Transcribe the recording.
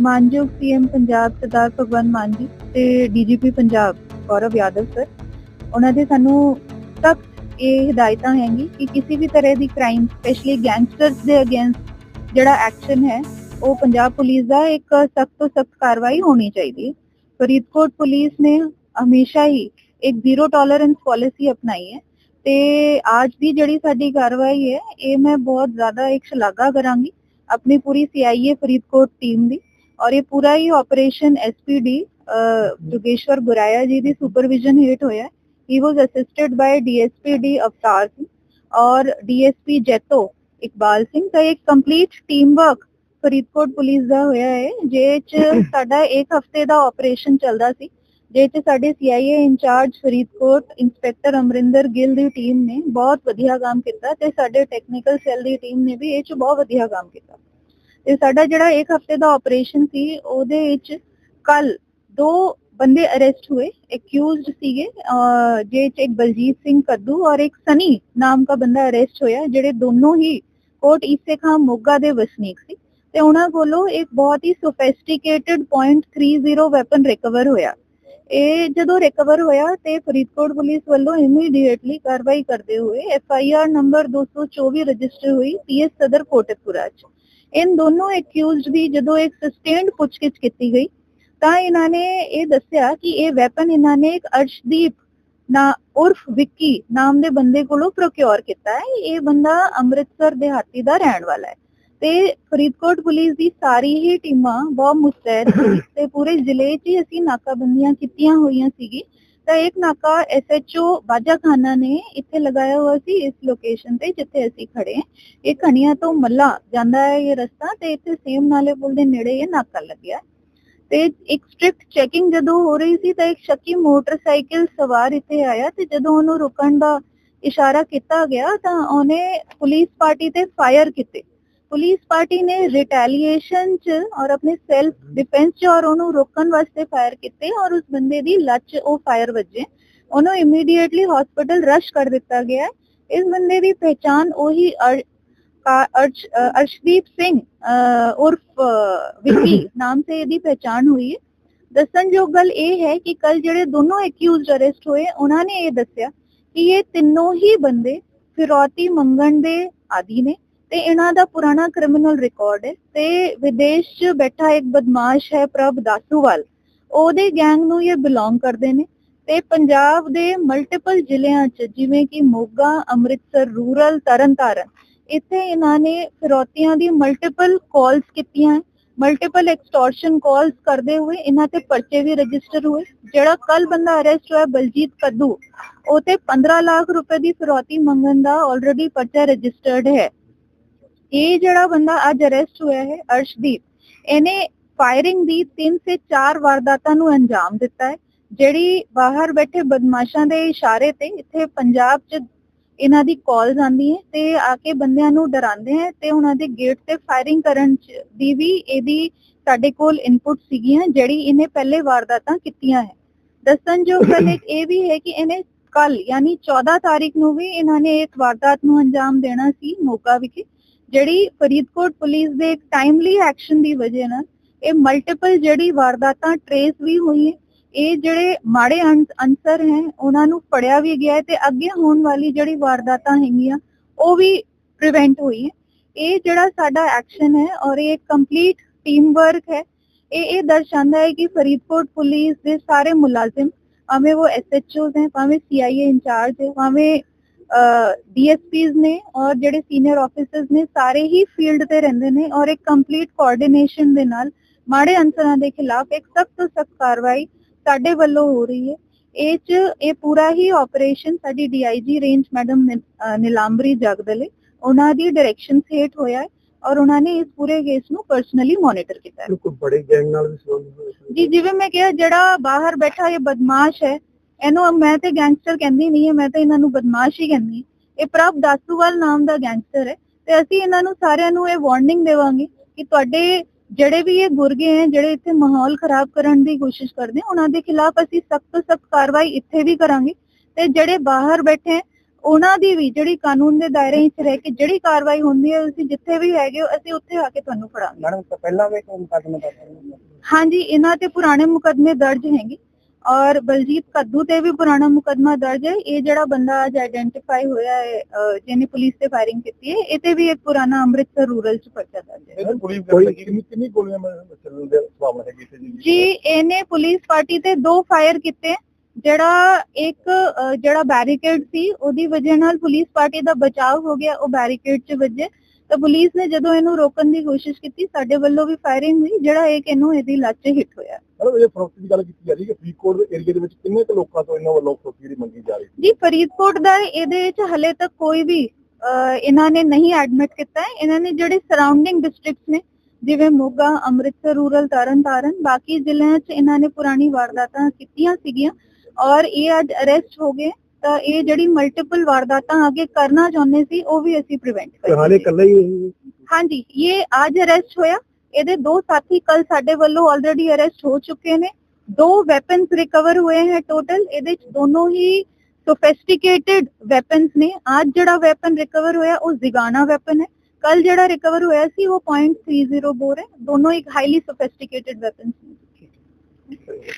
ਮਾਨਯੋਗ ਸੀਐਮ ਪੰਜਾਬ ਸਰਦਾਰ ਭਗਵੰਤ ਮਾਨ ਜੀ ਤੇ DGP Punjab Gaurav Yadav sir ਉਹਨਾਂ ਦੇ ਸਾਨੂੰ ਸਖਤ ਇਹ ਹਦਾਇਤਾਂ ਹੈਗੀ ਕਿ ਕਿਸੇ ਵੀ ਤਰ੍ਹਾਂ ਦੀ ਕ੍ਰਾਈਮ ਸਪੈਸ਼ਲੀ ਗੈਂਗਸਟਰਸ ਦੇ ਅਗੇਂਸਟ ਜਿਹੜਾ ਐਕਸ਼ਨ ਹੈ, ਉਹ ਪੰਜਾਬ ਪੁਲਿਸ ਦਾ ਇੱਕ ਸਖਤ ਤੋਂ ਸਖਤ ਕਾਰਵਾਈ ਹੋਣੀ ਚਾਹੀਦੀ ਹੈ। ਫਰੀਦਕੋਟ ਪੁਲਿਸ ਨੇ ਹਮੇਸ਼ਾ ਹੀ ਇੱਕ ਜ਼ੀਰੋ ਟੋਲਰੈਂਸ ਪਾਲਿਸੀ ਅਪਣਾਈ ਹੈ ਤੇ ਅੱਜ ਦੀ ਜਿਹੜੀ ਸਾਡੀ ਕਾਰਵਾਈ ਹੈ, ਇਹ ਮੈਂ ਬਹੁਤ ਜ਼ਿਆਦਾ ਇੱਕ ਸ਼ਲਾਘਾ ਕਰਾਂਗੀ ਆਪਣੀ ਪੂਰੀ ਸੀਆਈਏ ਫਰੀਦਕੋਟ ਟੀਮ ਦੀ। ਔਰ ਇਹ ਪੂਰਾ ਹੀ ਆਪਰੇਸ਼ਨ ਐਸਪੀਡੀ ਜੋਗੇਸ਼ਵਰ ਗੁਰਾਇਆ ਜੀ ਦੀ ਸੁਪਰਵਿਜ਼ਨ ਹੇਠ ਹੋਇਆ ਹੀ। ਵਾਸ ਅਸਿਸਟਡ ਬਾय ਡੀਐਸਪੀਡੀ ਅਵਤਾਰ ਸਿੰਘ ਔਰ ਡੀਐਸਪੀ ਜੈਤੋ ਇਕਬਾਲ ਸਿੰਘ ਦਾ ਇੱਕ complete team work Faridkot police ਦਾ ਹੋਇਆ ਹੈ। ਜੇ ਚ ਸਾਡਾ ਇੱਕ ਹਫ਼ਤੇ ਦਾ ਆਪਰੇਸ਼ਨ ਚੱਲਦਾ ਸੀ, ਜੇ ਚ ਸਾਡੇ CIA incharge Faridkot inspector Amrinder Gill ਦੀ ਟੀਮ ਨੇ ਬਹੁਤ ਵਧੀਆ ਕੰਮ ਕੀਤਾ ਤੇ ਸਾਡੇ ਟੈਕਨੀਕਲ ਸੈੱਲ ਦੀ ਟੀਮ ਨੇ ਵੀ ਇਹ ਚ ਬਹੁਤ ਵਧੀਆ ਕੰਮ ਕੀਤਾ। ਤੇ ਸਾਡਾ ਜਿਹੜਾ ਇੱਕ ਹਫ਼ਤੇ ਦਾ ਆਪਰੇਸ਼ਨ ਸੀ, ਉਹਦੇ ਵਿੱਚ ਕੱਲ ਦੋ ਬੰਦੇ ਅਰੈਸਟ ਹੋਏ ਐਕਿਊਜ਼ਡ ਸੀਗੇ ਜੇ ਚ ਇੱਕ ਬਲਜੀਤ ਸਿੰਘ ਕੱਦੂ ਔਰ ਇੱਕ ਸਨੀ ਨਾਮ ਦਾ ਬੰਦਾ ਅਰੈਸਟ ਹੋਇਆ, ਜਿਹੜੇ ਦੋਨੋਂ ਹੀ ਕੋਟ ਇਸੇ ਖਾਂ ਮੋਗਾ ਦੇ ਵਸਨੀਕ ਸੀ। ਤੇ ਉਹਨਾਂ ਕੋਲੋਂ ਇੱਕ ਬਹੁਤ ਹੀ ਸੋਫਿਸਟੀਕੇਟਿਡ .30 ਵੈਪਨ ਰਿਕਵਰ ਹੋਇਆ। ਇਹ ਜਦੋਂ ਰਿਕਵਰ ਹੋਇਆ ਤੇ ਫਰੀਦਕੋਟ ਪੁਲਿਸ ਵੱਲੋਂ ਇਮੀਡੀਏਟਲੀ ਕਾਰਵਾਈ ਕਰਦੇ ਹੋਏ F I R number 224 register ਹੋਈ ਪੀਐਸ ਸਦਰ ਕੋਟਕਪੁਰਾ ਚ। ਇਨ ਦੋਨੋਂ ਐਕਿਊਜ਼ਡ ਦੀ ਜਦੋਂ ਇੱਕ ਸਸਟੇਨਡ ਪੁੱਛਗਿੱਛ ਕੀਤੀ ਗਈ, ਤਾਂ ਇਹਨਾਂ ਨੇ ਇਹ ਦੱਸਿਆ ਕਿ ਇਹ ਵੈਪਨ ਇਹਨਾਂ ਨੇ ਇੱਕ ਅਰਸ਼ਦੀਪ ਨਾ ਉਰਫ ਵਿੱਕੀ ਨਾਮ ਦੇ ਬੰਦੇ ਕੋਲੋਂ ਪ੍ਰੋਕਿਉਰ ਕੀਤਾ ਹੈ। ਇਹ ਬੰਦਾ ਅੰਮ੍ਰਿਤਸਰ, ਦਿਹਾਤੀ ਦਾ ਰਹਿਣ ਵਾਲਾ ਹੈ। ਤੇ ਫਰੀਦਕੋਟ ਪੁਲਿਸ ਦੀ ਸਾਰੀ ਹੀ ਟੀਮਾਂ ਬਹੁਤ ਮੁਸਤੈਦ ਸੀ ਤੇ ਪੂਰੇ ਜ਼ਿਲ੍ਹੇ 'ਚ ਹੀ ਅਸੀਂ ਨਾਕਾਬੰਦੀਆਂ ਕੀਤੀਆਂ ਹੋਈਆਂ ਸੀਗੀ ਤਾਂ ਇੱਕ ਨਾਕਾ ਐਸਐਚਓ ਬਾਜਾ ਨੇ ਇੱਥੇ ਲਗਾਇਆ ਹੋਇਆ ਸੀ ਇਸ ਲੋਕੇਸ਼ਨ ਤੇ, ਜਿੱਥੇ ਅਸੀਂ ਖੜੇ ਹਾਂ। ਇਹ ਖਣੀਆਂ ਤੋਂ ਮੱਲਾ ਜਾਂਦਾ ਹੈ ਇਹ ਰਸਤਾ ਤੇ ਇੱਥੇ ਸੇਮ ਨਾਲੇ ਪੁਲ ਦੇ ਨੇੜੇ ਇਹ ਨਾਕਾ ਲੱਗਿਆ। ਤੇ ਇੱਕ ਸਟ੍ਰਿਕਟ ਚੈਕਿੰਗ ਜਦੋਂ ਹੋ ਰਹੀ ਸੀ ਤਾਂ ਇੱਕ ਸ਼ੱਕੀ ਮੋਟਰਸਾਈਕਲ ਸਵਾਰ ਇੱਥੇ ਆਇਆ ਤੇ ਜਦੋਂ ਉਹਨੂੰ ਰੁਕਣ ਦਾ ਇਸ਼ਾਰਾ ਕੀਤਾ ਗਿਆ ਤਾਂ ਉਹਨੇ ਪੁਲਿਸ ਪਾਰਟੀ ਤੇ ਫਾਇਰ ਕੀਤੇ। ਪੁਲਿਸ ਪਾਰਟੀ ਨੇ ਰਿਟੈਲੀਏਸ਼ਨ ਚ ਔਰ ਆਪਣੇ ਸੈਲਫ ਡਿਫੈਂਸ ਚ ਔਰ ਉਹਨੂੰ ਰੋਕਣ ਵਾਸਤੇ ਫਾਇਰ ਕੀਤੇ ਔਰ ਉਸ ਬੰਦੇ ਦੀ ਲੱਤ ਉਹ ਫਾਇਰ ਵੱਜੇ। ਉਹਨੂੰ ਇਮੀਡੀਏਟਲੀ ਹਸਪੀਟਲ ਰਸ਼ ਕਰ ਦਿੱਤਾ ਗਿਆ। ਇਸ ਬੰਦੇ ਦੀ ਪਹਿਚਾਨ ਉਹੀ ਅਰਸ਼ਦੀਪ ਸਿੰਘ ਉਰਫ ਵਿੱਕੀ ਨਾਮ ਸੇ ਇਹਦੀ ਪਹਿਚਾਨ ਹੋਈ ਹੈ। ਦੱਸਣਯੋਗ ਗੱਲ ਇਹ ਹੈ ਕਿ ਕੱਲ ਜਿਹੜੇ ਦੋਨੋਂ ਐਕਿਊਜ਼ਡ ਅਰੈਸਟ ਹੋਏ ਉਹਨਾਂ ਨੇ ਇਹ ਦੱਸਿਆ ਕਿ ਇਹ ਤਿੰਨੋਂ ਹੀ ਬੰਦੇ ਫਿਰੌਤੀ ਮੰਗਣ ਦੇ ਆਦੀ ਨੇ। ਤੇ ਇਹਨਾਂ ਦਾ ਪੁਰਾਣਾ ਕ੍ਰਿਮੀਨਲ ਰਿਕਾਰਡ ਹੈ ਤੇ ਵਿਦੇਸ਼ 'ਚ ਬੈਠਾ ਇੱਕ ਬਦਮਾਸ਼ ਹੈ ਪ੍ਰਭ ਦਾਸੂਵਾਲ। ਉਹਦੇ ਗੈਂਗ ਨੂੰ ਇਹ ਬਿਲੋਂਗ ਕਰਦੇ ਨੇ ਤੇ ਪੰਜਾਬ ਦੇ ਮਲਟੀਪਲ ਜ਼ਿਲ੍ਹਿਆਂ 'ਚ ਜਿਵੇਂ ਕਿ ਮੋਗਾ, ਅੰਮ੍ਰਿਤਸਰ, ਰੂਰਲ, ਤਰਨਤਾਰਨ, ਇੱਥੇ ਇਹਨਾਂ ਨੇ ਫਿਰੌਤੀਆਂ ਦੀ ਮਲਟੀਪਲ ਕਾਲਸ ਕੀਤੀਆਂ ਮਲਟੀਪਲ ਐਕਸਟੋਰਸ਼ਨ ਕਾਲਸ ਕਰਦੇ ਹੋਏ ਇਹਨਾਂ ਤੇ ਪਰਚੇ ਵੀ ਰਜਿਸਟਰ ਹੋਏ। ਜਿਹੜਾ ਕੱਲ ਬੰਦਾ ਅਰੈਸਟ ਹੋਇਆ ਬਲਜੀਤ ਕੱਦੂ, ਉਹ ਤੇ 15 ਲੱਖ ਰੁਪਏ ਦੀ ਫਿਰੌਤੀ ਮੰਗਣ ਦਾ ਆਲਰੇਡੀ ਪਰਚਾ ਰਜਿਸਟਰਡ ਹੈ। ਇਹ ਜਿਹੜਾ ਬੰਦਾ ਅੱਜ ਅਰੈਸਟ ਹੋਇਆ ਹੈ, ਅਰਸ਼ਦੀਪ, ਇਹਨੇ ਫਾਇਰਿੰਗ ਦੀ 3 ਸੇ 4 ਵਾਰਦਾਤਾਂ ਨੂੰ ਅੰਜਾਮ ਦਿੱਤਾ ਹੈ, ਜਿਹੜੀ ਬਾਹਰ ਬੈਠੇ ਬਦਮਾਸ਼ਾਂ ਦੇ ਇਸ਼ਾਰੇ ਤੇ ਇੱਥੇ ਪੰਜਾਬ 'ਚ ਇਹਨਾਂ ਦੀ ਕਾਲਸ ਆਉਂਦੀ ਹੈ ਤੇ ਆ ਕੇ ਬੰਦਿਆਂ ਨੂੰ ਡਰਾਉਂਦੇ ਹੈ ਤੇ ਉਹਨਾਂ ਦੇ ਗੇਟ ਤੇ ਫਾਇਰਿੰਗ ਕਰਨ 'ਚ ਦੀ ਵੀ ਇਹਦੀ ਸਾਡੇ ਕੋਲ ਇਨਪੁਟ ਸੀਗੀਆਂ, ਜਿਹੜੀ ਇਹਨੇ ਪਹਿਲੇ ਵਾਰਦਾਤਾਂ ਕੀਤੀਆਂ ਹੈ। ਦੱਸਣ ਗੱਲ ਇੱਕ ਇਹ ਵੀ ਹੈ ਕਿ ਇਹਨੇ ਕੱਲ ਯਾਨੀ 14 ਤਾਰੀਖ ਨੂੰ ਵੀ ਇਹਨਾਂ ਨੇ ਇੱਕ ਵਾਰਦਾਤ ਨੂੰ ਅੰਜਾਮ ਦੇਣਾ ਸੀ ਮੋਗਾ ਵਿਖੇ, ਜਿਹੜੀ ਫਰੀਦਕੋਟ ਪੁਲਿਸ ਦੇ ਇੱਕ ਟਾਈਮਲੀ ਐਕਸ਼ਨ ਦੀ ਵਜ੍ਹਾ ਨਾਲ ਇਹ ਮਲਟੀਪਲ ਜਿਹੜੀ ਵਾਰਦਾਤਾਂ ਟਰੇਸ ਵੀ ਹੋਈ ਇਹ ਜਿਹੜੇ ਮਾੜੇ ਅੰਸ- ਹੈ, ਉਹਨਾਂ ਨੂੰ ਫੜਿਆ ਵੀ ਗਿਆ ਤੇ ਅੱਗੇ ਹੋਣ ਵਾਲੀ ਜਿਹੜੀ ਵਾਰਦਾਤਾਂ ਹੈਗੀਆਂ, ਉਹ ਵੀ ਪ੍ਰੀਵੈਂਟ ਹੋਈ ਹੈ। ਇਹ ਜਿਹੜਾ ਸਾਡਾ ਐਕਸ਼ਨ ਹੈ ਔਰ ਇਹ ਕੰਪਲੀਟ ਟੀਮ ਵਰਕ ਹੈ, ਇਹ ਇਹ ਦਰਸਾਉਂਦਾ ਹੈ ਕਿ ਫਰੀਦਕੋਟ ਪੁਲਿਸ ਦੇ ਸਾਰੇ ਮੁਲਾਜ਼ਮ ਭਾਵੇਂ ਉਹ ਐਸਐਚਓਜ਼ ਹੈ, ਭਾਵੇਂ ਸੀਆਈਏ ਇੰਚਾਰਜ ਹੈ, ਭਾਵੇਂ ਡੀਐਸਪੀਜ਼ ਨੇ ਔਰ ਜਿਹੜੇ ਸੀਨੀਅਰ ਆਫੀਸਰਸ ਨੇ, ਸਾਰੇ ਹੀ ਫੀਲਡ ਤੇ ਰਹਿੰਦੇ ਨੇ ਔਰ ਇੱਕ ਕੰਪਲੀਟ ਕੋਆਰਡੀਨੇਸ਼ਨ ਦੇ ਨਾਲ ਮਾੜੇ ਅਨਸਰਾਂ ਦੇ ਖਿਲਾਫ ਇੱਕ ਸਖਤ ਤੋਂ ਸਖਤ ਕਾਰਵਾਈ ਸਾਡੇ ਵੱਲੋਂ ਹੋ ਰਹੀ ਹੈ। ਇਹ ਚ, ਇਹ ਪੂਰਾ ਹੀ ਆਪਰੇਸ਼ਨ ਸਾਡੀ DIG range madam Nilambari Jagdale, ਉਹਨਾਂ ਦੀ ਡਾਇਰੈਕਸ਼ਨ ਹੇਠ ਹੋਇਆ ਹੈ। ਔਰ ਉਹਨਾਂ ਨੇ ਇਸ ਪੂਰੇ ਕੇਸ ਨੂੰ ਪਰਸਨਲੀ ਮੋਨੀਟਰ ਕੀਤਾ ਹੈ ਕੋਈ ਬੜੇ ਗੈਂਗ ਨਾਲ ਵੀ ਸੰਬੰਧ ਸੀ? ਜੀ ਜਿਵੇਂ ਮੈਂ ਕਿਹਾ ਜਿਹੜਾ ਬਾਹਰ ਬੈਠਾ ਇਹ ਬਦਮਾਸ਼ ਹੈ ਇਹਨੂੰ ਮੈਂ ਤੇ ਗੈਂਗਸਟਰ ਕਹਿੰਦੀ ਨਹੀਂ ਹੈ ਮੈਂ ਤਾਂ ਇਹਨਾਂ ਨੂੰ ਬਦਮਾਸ਼ ਹੀ ਕਹਿੰਦੀ। ਇਹ ਪ੍ਰਭ ਦਾਸੂਵਾਲ ਨਾਮ ਦਾ ਗੈਂਗਸਟਰ ਹੈ ਤੇ ਅਸੀਂ ਇਹਨਾਂ ਨੂੰ ਸਾਰਿਆਂ ਨੂੰ ਇਹ ਵਾਰਨਿੰਗ ਦੇਵਾਂਗੇ ਕਿ ਤੁਹਾਡੇ ਜਿਹੜੇ ਵੀ ਇਹ ਗੁਰਗੇ ਹੈ ਜਿਹੜੇ ਇੱਥੇ ਮਾਹੌਲ ਖਰਾਬ ਕਰਨ ਦੀ ਕੋਸ਼ਿਸ਼ ਕਰਦੇ ਉਹਨਾਂ ਦੇ ਖਿਲਾਫ ਅਸੀਂ ਸਖਤ ਤੋਂ ਸਖਤ ਕਾਰਵਾਈ ਇੱਥੇ ਵੀ ਕਰਾਂਗੇ ਤੇ ਜਿਹੜੇ ਬਾਹਰ ਬੈਠੇ ਹੈ, ਉਹਨਾਂ ਦੀ ਵੀ ਜਿਹੜੀ ਕਾਨੂੰਨ ਦੇ ਦਾਇਰੇ ਵਿੱਚ ਰਹਿ ਕੇ ਜਿਹੜੀ ਕਾਰਵਾਈ ਹੁੰਦੀ ਹੈ ਤੁਸੀਂ ਜਿੱਥੇ ਵੀ ਹੈਗੇ ਹੋ ਅਸੀਂ ਉੱਥੇ ਆ ਕੇ ਤੁਹਾਨੂੰ ਫੜਾਂਗੇ। ਮੈਡਮ ਤੋਂ ਪਹਿਲਾਂ ਵੀ ਕੋਈ ਮੁਕੱਦਮਾ ਦਰਜ ਹਾਂਜੀ ਇਹਨਾਂ ਤੇ ਪੁਰਾਣੇ ਮੁਕਦਮੇ ਦਰਜ ਹੈਗੇ। ਔਰ ਬਲਜੀਤ ਕੱਦੂ ਤੇ ਵੀ ਪੁਰਾਣਾ ਮੁਕਦਮਾ ਦਰਜ ਹੈ। ਇਹ ਜਿਹੜਾ ਬੰਦਾ ਅੱਜ ਆਇਡੈਂਟੀਫਾਈ ਹੋਇਆ ਹੈ ਜਿਹਨੇ ਪੁਲਿਸ ਤੇ ਫਾਇਰਿੰਗ ਕੀਤੀ ਹੈ ਇਹ ਤੇ ਵੀ ਇੱਕ ਪੁਰਾਣਾ ਅੰਮ੍ਰਿਤਸਰ ਰੂਰਲ ਚ ਪਰਚਾ ਦਰਜ ਹੈ। ਪੁਲਿਸ ਕੋਈ ਕਿੰਨੀ ਕਿੰਨੀ ਗੋਲੀਆਂ ਚੱਲਣ ਦੇ ਸੀ ਜੀ? ਜੀ ਇਹਨੇ ਪੁਲਿਸ ਪਾਰਟੀ ਤੇ ਦੋ ਫਾਇਰ ਕੀਤੇ। ਜਿਹੜਾ ਇੱਕ ਜਿਹੜਾ ਬੈਰੀਕੇਡ ਸੀ ਉਹਦੀ ਵਜ੍ਹਾ ਨਾਲ ਪੁਲਿਸ ਪਾਰਟੀ ਦਾ ਬਚਾਅ ਹੋ ਗਿਆ ਉਹ ਬੈਰੀਕੇਡ 'ਚ ਵੱਜੇ। ਤਾਂ ਪੁਲਿਸ ਨੇ ਜਦੋਂ ਇਹਨੂੰ ਰੋਕਣ ਦੀ ਕੋਸ਼ਿਸ਼ ਕੀਤੀ ਸਾਡੇ ਵੱਲੋਂ ਵੀ ਫਾਇਰਿੰਗ ਹੋਈ ਜਿਹੜਾ ਇੱਕ ਇਹਨੂੰ ਇਹਦੀ ਲੱਤ 'ਚ ਹਿੱਟ ਹੋਇਆ। ਮਤਲਬ ਇਹ ਫਰੋਤੀ ਦੀ ਗੱਲ ਕੀਤੀ ਜਾ ਰਹੀ ਹੈ ਫਰੀਦਕੋਟ ਦੇ ਏਰੀਆ ਦੇ ਵਿੱਚ ਕਿੰਨੇ ਕੁ ਲੋਕਾਂ ਤੋਂ ਇਹਨਾਂ ਵੱਲੋਂ ਫਰੋਤੀ ਦੀ ਮੰਗੀ ਜਾ ਰਹੀ ਹੈ ਜੀ ਫਰੀਦਕੋਟ ਦਾ ਇਹਦੇ ਵਿੱਚ ਹਲੇ ਤੱਕ ਕੋਈ ਵੀ ਇਹਨਾਂ ਨੇ ਨਹੀਂ ਐਡਮਿਟ ਕੀਤਾ ਹੈ। ਇਹਨਾਂ ਨੇ ਜਿਹੜੇ ਸਰਾਊਂਡਿੰਗ ਡਿਸਟ੍ਰਿਕਟਸ ਨੇ ਜਿਵੇਂ ਮੋਗਾ ਅੰਮ੍ਰਿਤਸਰ ਰੂਰਲ ਤਰਨਤਾਰਨ ਬਾਕੀ ਜ਼ਿਲ੍ਹਿਆਂ 'ਚ ਇਹਨਾਂ ਨੇ ਪੁਰਾਣੀ ਵਾਰਦਾਤਾਂ ਕੀਤੀਆਂ ਸੀਗੀਆਂ। ਔਰ ਇਹ ਅੱਜ ਅਰੈਸਟ ਹੋ ਗਏ ਤਾਂ ਇਹ ਜਿਹੜੀ ਮਲਟੀਪਲ ਵਾਰਦਾਤਾਂ ਅੱਗੇ ਕਰਨਾ ਚਾਹੁੰਦੇ ਸੀ ਉਹ ਵੀ ਅਸੀਂ ਪ੍ਰੀਵੈਂਟ ਕਰ ਹਾਲੇ ਇਕੱਲਾ ਹੀ ਹਾਂਜੀ ਇਹ ਅੱਜ ਅਰੈਸਟ ਹੋਇਆ। ਇਹਦੇ ਦੋ ਸਾਥੀ ਕੱਲ ਸਾਡੇ ਵੱਲੋਂ ਆਲਰੇਡੀ ਅਰੈਸਟ ਹੋ ਚੁੱਕੇ ਨੇ। ਦੋ ਵੈਪਨਸ ਰਿਕਵਰ ਹੋਏ ਹੈ ਟੋਟਲ ਇਹਦੇ ਚ ਦੋਨੋਂ ਹੀ ਸੋਫਿਸਟੀਕੇਟਿਡ ਵੈਪਨਸ ਨੇ। ਅੱਜ ਜਿਹੜਾ ਵੈਪਨ ਰਿਕਵਰ ਹੋਇਆ ਉਹ ਜ਼ਿਗਾਨਾ ਵੈਪਨ ਹੈ। ਕੱਲ ਜਿਹੜਾ ਰਿਕਵਰ ਹੋਇਆ ਸੀ ਉਹ .30 ਬੋਰ ਹੈ। ਦੋਨੋਂ ਇੱਕ ਹਾਈਲੀ ਸੋਫਿਸਟੀਕੇਟਿਡ ਵੈਪਨਸ ਨੇ।